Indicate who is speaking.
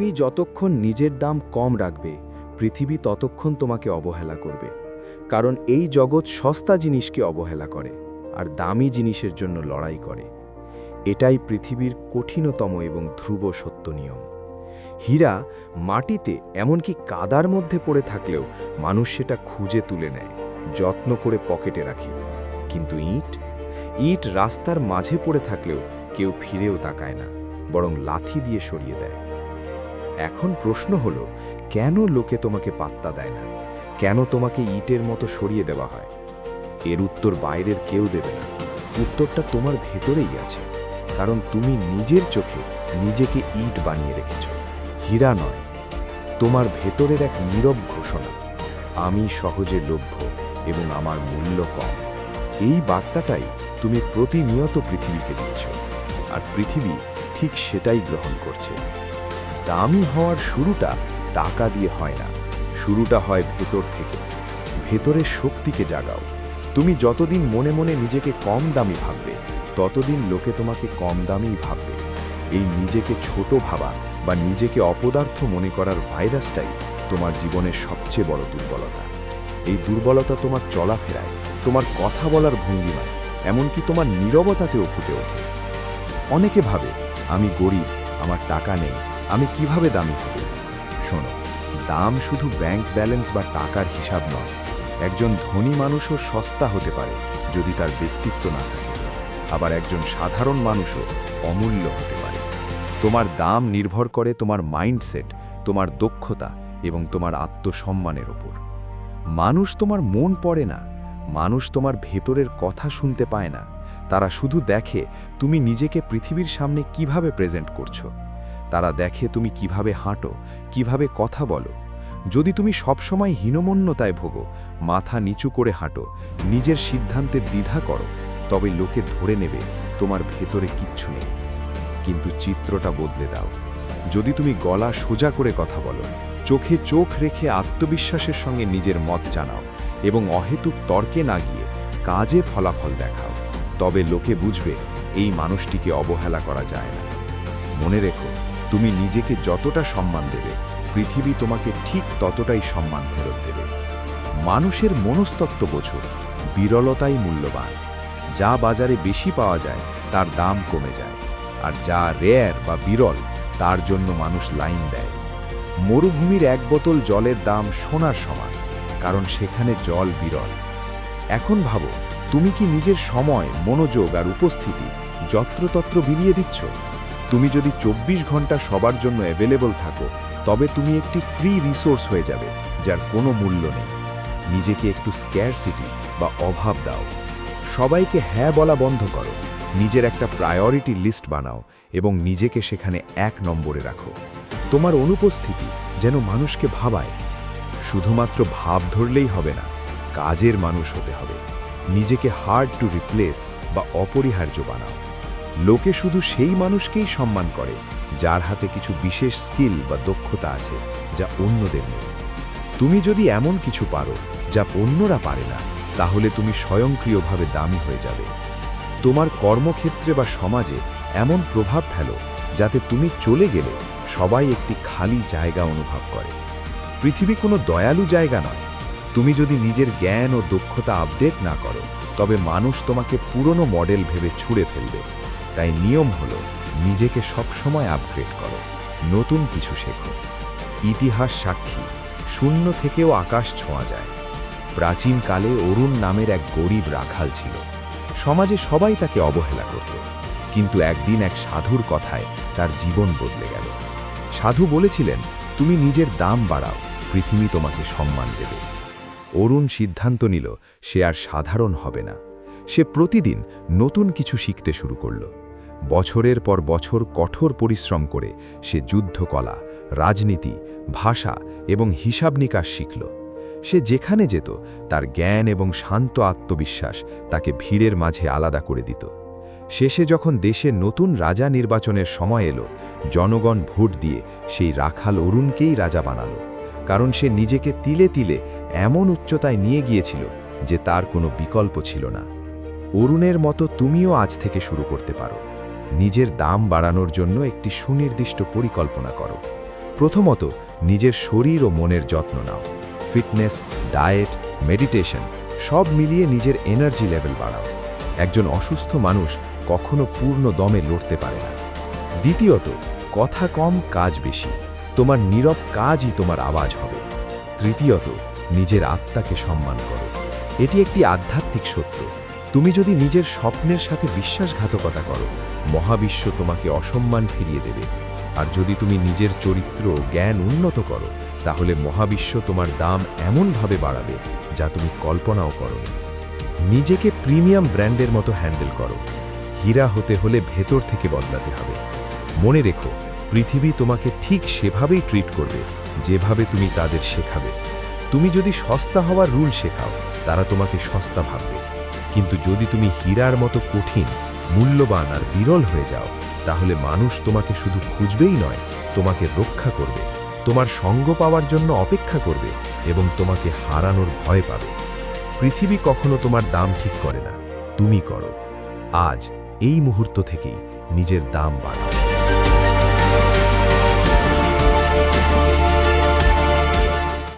Speaker 1: তুমি যতক্ষণ নিজের দাম কম রাখবে, পৃথিবী ততক্ষণ তোমাকে অবহেলা করবে। কারণ এই জগৎ সস্তা জিনিসকে অবহেলা করে, আর দামি জিনিসের জন্য লড়াই করে। এটাই পৃথিবীর কঠিনতম এবং ধ্রুব সত্য নিয়ম। হীরা মাটিতে এমনকি কাদার মধ্যে পড়ে থাকলেও মানুষ সেটা খুঁজে তুলে নেয়, যত্ন করে পকেটে রাখে। কিন্তু ইট? ইট রাস্তার মাঝে পড়ে থাকলেও কেউ ফিরেও তাকায় না, বরং লাথি দিয়ে সরিয়ে দেয়। এখন প্রশ্ন হলো, কেন লোকে তোমাকে পাত্তা দেয় না? কেন তোমাকে ইটের মতো সরিয়ে দেওয়া হয়? এর উত্তর বাইরের কেউ দেবে না। উত্তরটা তোমার ভেতরেই আছে। কারণ তুমি নিজের চোখে নিজেকে ইট বানিয়ে রেখেছ। হীরা নয়, তোমার ভেতরের এক নীরব ঘোষণা। আমি সহজে লভ্য এবং আমার মূল্য কম। এই বার্তাটাই তুমি প্রতিনিয়ত পৃথিবীকে দিচ্ছ। আর পৃথিবী ঠিক সেটাই গ্রহণ করছে। দামি হওয়ার শুরুটা টাকা দিয়ে হয় না। শুরুটা হয় ভেতর থেকে। ভেতরের শক্তিকে জাগাও। তুমি যতদিন মনে মনে নিজেকে কম দামি ভাববে, ততদিন লোকে তোমাকে কম দামেই ভাববে। এই নিজেকে ছোট ভাবা বা নিজেকে অপদার্থ মনে করার ভাইরাসটাই তোমার জীবনের সবচেয়ে বড় দুর্বলতা। এই দুর্বলতা তোমার চলাফেরায়, তোমার কথা বলার ভঙ্গিমায়, এমনকি তোমার নীরবতাতেও ফুটে ওঠে। অনেকে ভাবে, আমি গরিব, আমার টাকা নেই। আমি কীভাবে দামি হব? শোনো, দাম শুধু ব্যাংক ব্যালেন্স বা টাকার হিসাব নয়, একজন ধনী মানুষও সস্তা হতে পারে যদি তার ব্যক্তিত্ব না থাকে। আবার একজন সাধারণ মানুষও অমূল্য হতে পারে। তোমার দাম নির্ভর করে তোমার মাইন্ডসেট, তোমার দক্ষতা এবং তোমার আত্মসম্মানের ওপর। মানুষ তোমার মন পড়ে না, মানুষ তোমার ভেতরের কথা শুনতে পায় না। তারা শুধু দেখে তুমি নিজেকে পৃথিবীর সামনে কীভাবে প্রেজেন্ট করছ। তারা দেখে তুমি কীভাবে হাঁটো, কীভাবে কথা বলো। যদি তুমি সবসময় হীনমন্যতায় ভোগো, মাথা নিচু করে হাঁটো, নিজের সিদ্ধান্তে দ্বিধা করো, তবে লোকে ধরে নেবে তোমার ভেতরে কিচ্ছু নেই। কিন্তু চিত্রটা বদলে দাও। যদি তুমি গলা সোজা করে কথা বলো, চোখে চোখ রেখে আত্মবিশ্বাসের সঙ্গে নিজের মত জানাও এবং অহেতুক তর্কে না গিয়ে কাজে ফলাফল দেখাও, তবে লোকে বুঝবে এই মানুষটিকে অবহেলা করা যায় না। মনে রেখো তুমি নিজেকে যতটা সম্মান দেবে, পৃথিবী তোমাকে ঠিক ততটাই সম্মান ফেরত দেবে। মানুষের মনস্তত্ত্ব বোঝো, বিরলতাই মূল্যবান। যা বাজারে বেশি পাওয়া যায়, তার দাম কমে যায়। আর যা রেয়ার বা বিরল, তার জন্য মানুষ লাইন দেয়। মরুভূমির এক বোতল জলের দাম সোনার সমান, কারণ সেখানে জল বিরল। এখন ভাবো, তুমি কি নিজের সময়, মনোযোগ আর উপস্থিতি যত্রতত্র বিলিয়ে দিচ্ছ? তুমি যদি চব্বিশ ঘণ্টা সবার জন্য অ্যাভেলেবল থাকো, তবে তুমি একটি ফ্রি রিসোর্স হয়ে যাবে, যার কোনো মূল্য নেই। নিজেকে একটু স্ক্যার সিটি বা অভাব দাও। সবাইকে হ্যাঁ বলা বন্ধ করো। নিজের একটা প্রায়োরিটি লিস্ট বানাও এবং নিজেকে সেখানে এক নম্বরে রাখো। তোমার অনুপস্থিতি যেন মানুষকে ভাবায়। শুধুমাত্র ভাব ধরলেই হবে না, কাজের মানুষ হতে হবে। নিজেকে হার্ড টু রিপ্লেস বা অপরিহার্য বানাও। লোকে শুধু সেই মানুষকেই সম্মান করে, যার হাতে কিছু বিশেষ স্কিল বা দক্ষতা আছে, যা অন্যদের নেই। তুমি যদি এমন কিছু পারো, যা অন্যরা পারে না, তাহলে তুমি স্বয়ংক্রিয়ভাবে দামি হয়ে যাবে। তোমার কর্মক্ষেত্রে বা সমাজে এমন প্রভাব ফেলো, যাতে তুমি চলে গেলে সবাই একটি খালি জায়গা অনুভব করে। পৃথিবী কোনো দয়ালু জায়গা নয়। তুমি যদি নিজের জ্ঞান ও দক্ষতা আপডেট না করো, তবে মানুষ তোমাকে পুরনো মডেল ভেবে ছুঁড়ে ফেলবে। তাই নিয়ম হলো নিজেকে সবসময় আপগ্রেড করো। নতুন কিছু শেখো। ইতিহাস সাক্ষী, শূন্য থেকেও আকাশ ছোঁয়া যায়। প্রাচীনকালে অরুণ নামের এক গরিব রাখাল ছিল। সমাজে সবাই তাকে অবহেলা করত। কিন্তু একদিন এক সাধুর কথায় তার জীবন বদলে গেল। সাধু বলেছিলেন, তুমি নিজের দাম বাড়াও, পৃথিবী তোমাকে সম্মান দেবে। অরুণ সিদ্ধান্ত নিল, সে আর সাধারণ হবে না। সে প্রতিদিন নতুন কিছু শিখতে শুরু করল। বছরের পর বছর কঠোর পরিশ্রম করে সে যুদ্ধকলা, রাজনীতি, ভাষা এবং হিসাব নিকাশ শিখল। সে যেখানে যেত, তার জ্ঞান এবং শান্ত আত্মবিশ্বাস তাকে ভিড়ের মাঝে আলাদা করে দিত। শেষে যখন দেশে নতুন রাজা নির্বাচনের সময় এলো, জনগণ ভোট দিয়ে সেই রাখাল অরুণকেই রাজা বানালো, কারণ সে নিজেকে তিলে তিলে এমন উচ্চতায় নিয়ে গিয়েছিল যে তার কোনো বিকল্প ছিল না। অরুণের মতো তুমিও আজ থেকে শুরু করতে পারো। নিজের দাম বাড়ানোর জন্য একটি সুনির্দিষ্ট পরিকল্পনা করো। প্রথমত, নিজের শরীর ও মনের যত্ন নাও। ফিটনেস, ডায়েট, মেডিটেশন, সব মিলিয়ে নিজের এনার্জি লেভেল বাড়াও। একজন অসুস্থ মানুষ কখনো পূর্ণ দমে লড়তে পারে না। দ্বিতীয়ত, কথা কম, কাজ বেশি। তোমার নীরব কাজই তোমার আওয়াজ হবে। তৃতীয়ত, নিজের আত্মাকে সম্মান করো। এটি একটি আধ্যাত্মিক সত্য। তুমি যদি নিজের স্বপ্নের সাথে বিশ্বাসঘাতকতা করো, মহাবিশ্ব তোমাকে অসম্মান ফিরিয়ে দেবে। আর যদি তুমি নিজের চরিত্র, জ্ঞান উন্নত করো, তাহলে মহাবিশ্ব তোমার দাম এমনভাবে বাড়াবে যা তুমি কল্পনাও করো নিজেকে প্রিমিয়াম ব্র্যান্ডের মতো হ্যান্ডেল করো। হীরা হতে হলে ভেতর থেকে বদলাতে হবে। মনে রেখো, পৃথিবী তোমাকে ঠিক সেভাবেই ট্রিট করবে, যেভাবে তুমি তাদের শেখাবে। তুমি যদি সস্তা হওয়ার রুল শেখাও, তারা তোমাকে সস্তা ভাববে। কিন্তু যদি তুমি হীরার মতো কঠিন, মূল্যবান আর বিরল হয়ে যাও, তাহলে মানুষ তোমাকে শুধু খুঁজবেই নয়, তোমাকে রক্ষা করবে, তোমার সঙ্গ পাওয়ার জন্য অপেক্ষা করবে এবং তোমাকে হারানোর ভয় পাবে। পৃথিবী কখনো তোমার দাম ঠিক করে না, তুমি করো। আজ এই মুহূর্ত থেকেই নিজের দাম বাড়াও।